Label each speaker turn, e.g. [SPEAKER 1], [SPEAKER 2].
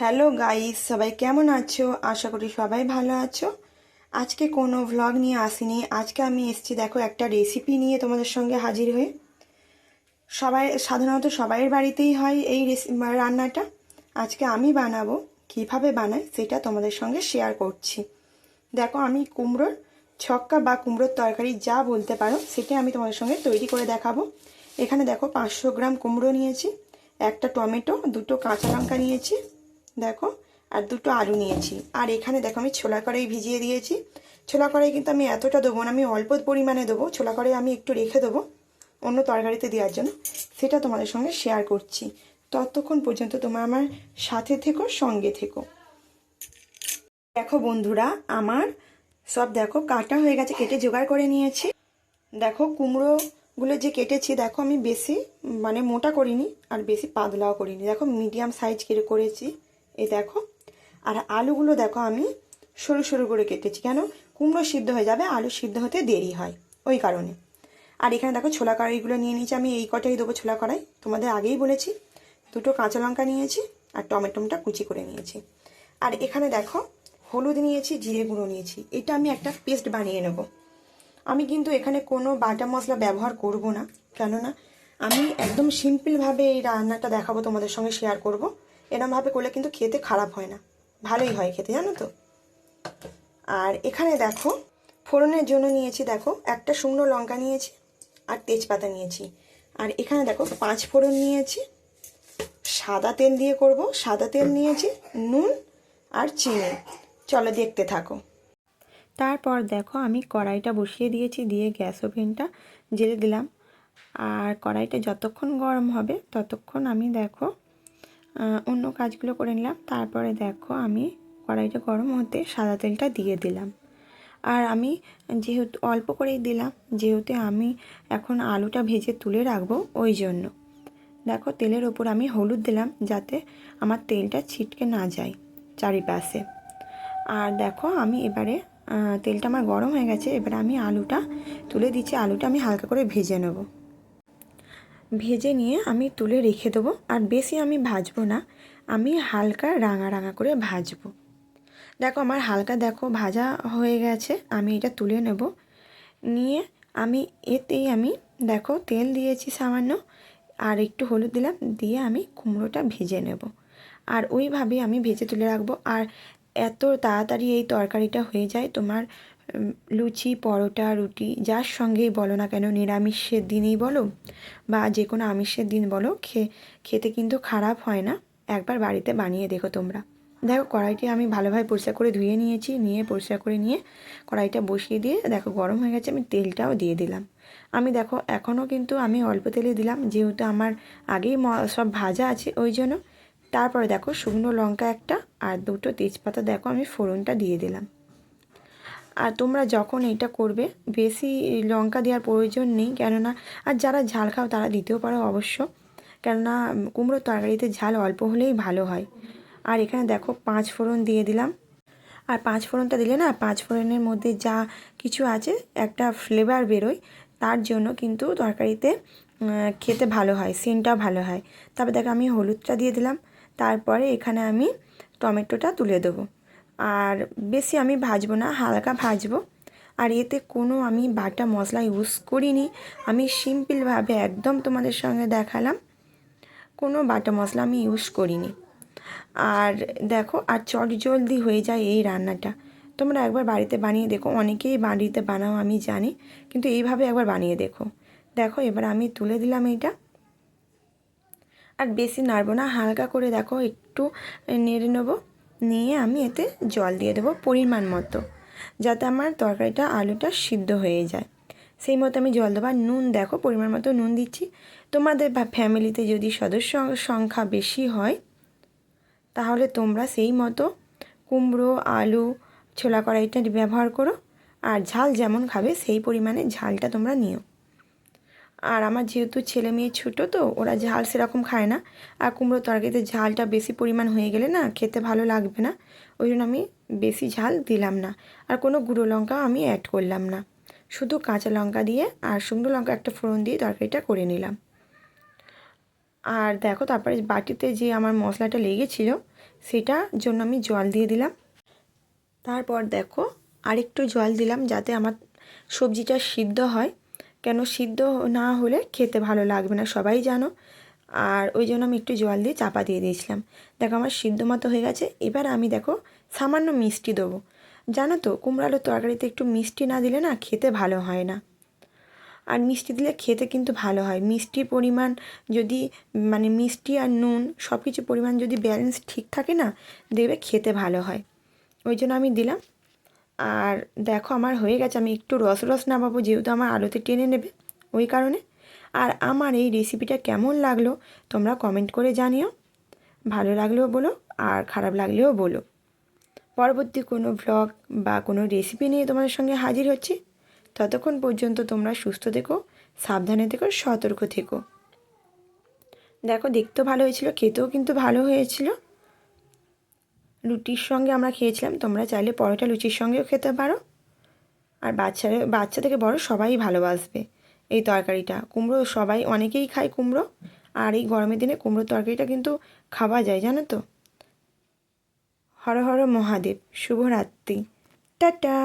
[SPEAKER 1] Hello guys, সবাই কেমন আছো? আশা করি সবাই ভালো আছো। আজকে কোনো ভ্লগ নিয়ে আসিনি। আজকে আমি এসেছি, দেখো, একটা রেসিপি নিয়ে তোমাদের সঙ্গে হাজির হয়ে। সবাই, সাধারণত সবাইয়ের বাড়িতেই হয় এই রান্নাটা। আজকে আমি বানাবো, কীভাবে বানাই সেটা তোমাদের সঙ্গে শেয়ার করছি। দেখো, আমি কুমড়োর ছক্কা বা কুমড়োর তরকারি যা বলতে পারো সেটা আমি তোমাদের সঙ্গে তৈরি করে দেখাবো। এখানে দেখো, পাঁচশো গ্রাম কুমড়ো নিয়েছি, একটা টমেটো, দুটো কাঁচা লঙ্কা নিয়েছি দেখো, আর দুটো আলু নিয়েছি। আর এখানে দেখো, আমি ছোলা কড়াই ভিজিয়ে দিয়েছি। ছোলা কড়াই কিন্তু আমি এতটা দেবো না, আমি অল্প পরিমাণে দেবো। ছোলা কড়াই আমি একটু রেখে দেবো অন্য তরকারিতে দেওয়ার জন্য। সেটা তোমাদের সঙ্গে শেয়ার করছি। ততক্ষণ পর্যন্ত তোমরা আমার সাথে থেকো, সঙ্গে থেকো। দেখো বন্ধুরা, আমার সব দেখো, কাটা হয়ে গেছে, কেটে জোগাড় করে নিয়েছি। দেখো, কুমড়োগুলো যে কেটেছি, দেখো আমি বেশি মানে মোটা করিনি, আর বেশি পাতলাও করিনি। দেখো মিডিয়াম সাইজ কেটে করেছি। এই দেখো। আর আলুগুলো দেখো আমি সরু সরু করে কেটেছি কেন? কুমড়ো সিদ্ধ হয়ে যাবে, আলু সিদ্ধ হতে দেরি হয় ওই কারণে। আর এখানে দেখো ছোলা কড়াইগুলো নিয়ে নিয়েছি, আমি এই কটাই দেবো ছোলা কড়াই। তোমাদের আগেই বলেছি, দুটো কাঁচা লঙ্কা নিয়েছি আর টমেটোমটা কুচি করে নিয়েছি। আর এখানে দেখো হলুদ নিয়েছি, জিরে গুঁড়ো নিয়েছি। এটা আমি একটা পেস্ট বানিয়ে নেব। আমি কিন্তু এখানে কোনো বাটা মশলা ব্যবহার করব না। কেননা আমি একদম সিম্পলভাবে এই রান্নাটা দেখাবো, তোমাদের সঙ্গে শেয়ার করব। এরমভাবে করলে কিন্তু খেতে খারাপ হয় না। ভালোই হয় খেতে, জানো তো? আর এখানে দেখো, ফোড়নের জন্য নিয়েছি দেখো, একটা শুকনো লঙ্কা নিয়েছি আর তেজপাতা নিয়েছি। আর এখানে দেখো, পাঁচ ফোড়ন নিয়েছি, সাদা তেল দিয়ে করব, সাদা তেল নিয়েছি, নুন আর চিনি। চলো দেখতে থাকো। তারপর দেখো, আমি কড়াইটা বসিয়ে দিয়েছি, দিয়ে গ্যাস ওভেনটা জেলে দিলাম। আর কড়াইটা যতক্ষণ গরম হবে, ততক্ষণ আমি দেখো অন্য কাজগুলো করে নিলাম। তারপরে দেখো আমি কড়াইটা গরম হতে সাদা তেলটা দিয়ে দিলাম। আর আমি যেহেতু অল্প করেই দিলাম, যেহেতু আমি এখন আলুটা ভেজে তুলে রাখব ওই জন্য। দেখো তেলের ওপর আমি হলুদ দিলাম যাতে আমার তেলটা ছিটকে না যায় চারিপাশে। আর দেখো আমি এবারে তেলটা আমার গরম হয়ে গেছে, এবারে আমি আলুটা তুলে দিচ্ছি। আলুটা আমি হালকা করে ভেজে নেব। ভেজে নিয়ে আমি তুলে রেখে দেবো আর বেশি আমি ভাজবো না। আমি হালকা রাঙা রাঙা করে ভাজবো। দেখো আমার হালকা দেখো ভাজা হয়ে গেছে, আমি এটা তুলে নেব। নিয়ে আমি এতেই আমি দেখো তেল দিয়েছি সামান্য, আর একটু হলুদ দিলাম, দিয়ে আমি কুমড়োটা ভেজে নেব। আর ওইভাবে আমি ভেজে তুলে রাখব। আর এত তাড়াতাড়ি এই তরকারিটা হয়ে যায়, তোমার লুচি, পরোটা, রুটি, যার সঙ্গেই বলো না কেন, নিরামিষের দিনেই বলো বা যে কোনো আমিষের দিন বলো, খে, খেতে কিন্তু খারাপ হয় না। একবার বাড়িতে বানিয়ে দেখো তোমরা। দেখো, কড়াইটি আমি ভালোভাবে পরিষ্কার করে ধুয়ে নিয়েছি, নিয়ে পরিষ্কার করে নিয়ে কড়াইটা বসিয়ে দিয়ে দেখো, গরম হয়ে গেছে, আমি তেলটাও দিয়ে দিলাম। আমি দেখো, এখনও কিন্তু আমি অল্প তেলে দিলাম, যেহেতু আমার আগেই সব ভাজা আছে, ওই জন্য। তারপরে দেখো, শুকনো লঙ্কা একটা আর দুটো তেজপাতা, দেখো, আমি ফোড়নটা দিয়ে দিলাম। আর তোমরা যখন এটা করবে, বেশি লঙ্কা দেওয়ার প্রয়োজন নেই। কেননা, আর যারা ঝাল খাও তারা দিতেও পারো অবশ্য। কেননা কুমড়োর তরকারিতে ঝাল অল্প হলেই ভালো হয়। আর এখানে দেখো পাঁচ ফোড়ন দিয়ে দিলাম। আর পাঁচ ফোড়নটা দিলে না, পাঁচ ফোড়নের মধ্যে যা কিছু আছে, একটা ফ্লেভার বেরোয়। তার জন্য কিন্তু তরকারিতে খেতে ভালো হয় সিনটা ভালো হয়। তারপর দেখো আমি হলুদটা দিয়ে দিলাম। তারপরে এখানে আমি টমেটোটা তুলে দেবো। আর বেশি আমি ভাজবো না, হালকা ভাজবো। আর এতে কোনো আমি বাটা মশলা ইউজ করিনি। আমি সিম্পলভাবে একদম তোমাদের সঙ্গে দেখালাম। কোনো বাটা মশলা আমি ইউজ করিনি। আর দেখো, আর চট জলদি হয়ে যায় এই রান্নাটা। তোমরা একবার বাড়িতে বানিয়ে দেখো, অনেকেই বাড়িতে বানাও, আমি জানি। কিন্তু এইভাবে একবার বানিয়ে দেখো। দেখো, এবার আমি তুলে দিলাম এইটা আর বেশি নাড়বো না, হালকা করে দেখো, একটু নেড়ে নেব। নিয়ে আমি এতে জল দিয়ে দেবো পরিমাণ মতো, যাতে আমার তরকারিটা, আলুটা সিদ্ধ হয়ে যায়। সেই মতো আমি জল দেবো। আর নুন দেখো, পরিমাণ মতো নুন দিচ্ছি। তোমাদের ফ্যামিলিতে যদি সদস্য সংখ্যা বেশি হয়, তাহলে তোমরা সেই মতো কুমড়ো, আলু, ছোলা কড়াইটা ব্যবহার করো। আর ঝাল যেমন খাবে, সেই পরিমাণে ঝালটা তোমরা নিও। আর আমার যেহেতু ছেলে মেয়ে ছোটো তো, ওরা ঝাল সেরকম খায় না। আর কুমড়ো তরকারিতে ঝালটা বেশি পরিমাণ হয়ে গেলে না খেতে ভালো লাগবে না। ওই জন্য আমি বেশি ঝাল দিলাম না। আর কোনো গুঁড়ো লঙ্কা আমি অ্যাড করলাম না। শুধু কাঁচা লঙ্কা দিয়ে আর শুকনো লঙ্কা একটা ফোড়ন দিয়ে তরকারিটা করে নিলাম। আর দেখো তারপরে বাটিতে যে আমার মশলাটা লেগেছিলো সেটার জন্য আমি জল দিয়ে দিলাম। তারপর দেখো আরেকটু জল দিলাম যাতে আমার সবজিটা সিদ্ধ হয়। কেন সিদ্ধ না হলে খেতে ভালো লাগবে না, সবাই জানো। আর ওই জন্য আমি একটু জল দিয়ে চাপা দিয়ে দিয়েছিলাম। দেখো আমার সিদ্ধ মতো হয়ে গেছে, এবার আমি দেখো সামান্য মিষ্টি দেবো। জানো তো কুমড়ো আলুর তরকারিতে একটু মিষ্টি না দিলে না খেতে ভালো হয় না। আর মিষ্টি দিলে খেতে কিন্তু ভালো হয়। মিষ্টির পরিমাণ যদি মানে মিষ্টি আর নুন সব কিছু পরিমাণ যদি ব্যালেন্স ঠিক থাকে না দেখবে খেতে ভালো হয়। ওই জন্য আমি দিলাম আর দেখো আমার হয়ে গেছে, আমি একটু রস রস নামাবো যেহেতু আমার আলোতে টেনে নেবে, ওই কারণে। আর আমার এই রেসিপিটা কেমন লাগল তোমরা কমেন্ট করে জানিও। ভালো লাগলেও বলো আর খারাপ লাগলেও বলো। পরবর্তী কোনো ভ্লগ বা কোনো রেসিপি নিয়ে তোমাদের সঙ্গে হাজির হচ্ছি। ততক্ষণ পর্যন্ত তোমরা সুস্থ থেকো, সাবধানে থেকো, সতর্ক থেকো। দেখো, দেখতেও ভালো হয়েছিল, খেতেও কিন্তু ভালো হয়েছিল। রুটির সঙ্গে আমরা খেয়েছিলাম, তোমরা চাইলে পরোটা লুচির সঙ্গেও খেতে পারো। আর বাচ্চারা, বাচ্চা থেকে বড় সবাই ভালোবাসবে এই তরকারিটা। কুমড়ো সবাই, অনেকেই খায় কুমড়ো। আর এই গরমের দিনে কুমড়োর তরকারিটা কিন্তু খাওয়া যায়, জানো তো? হর হর মহাদেব, শুভরাত্রি। টাটা!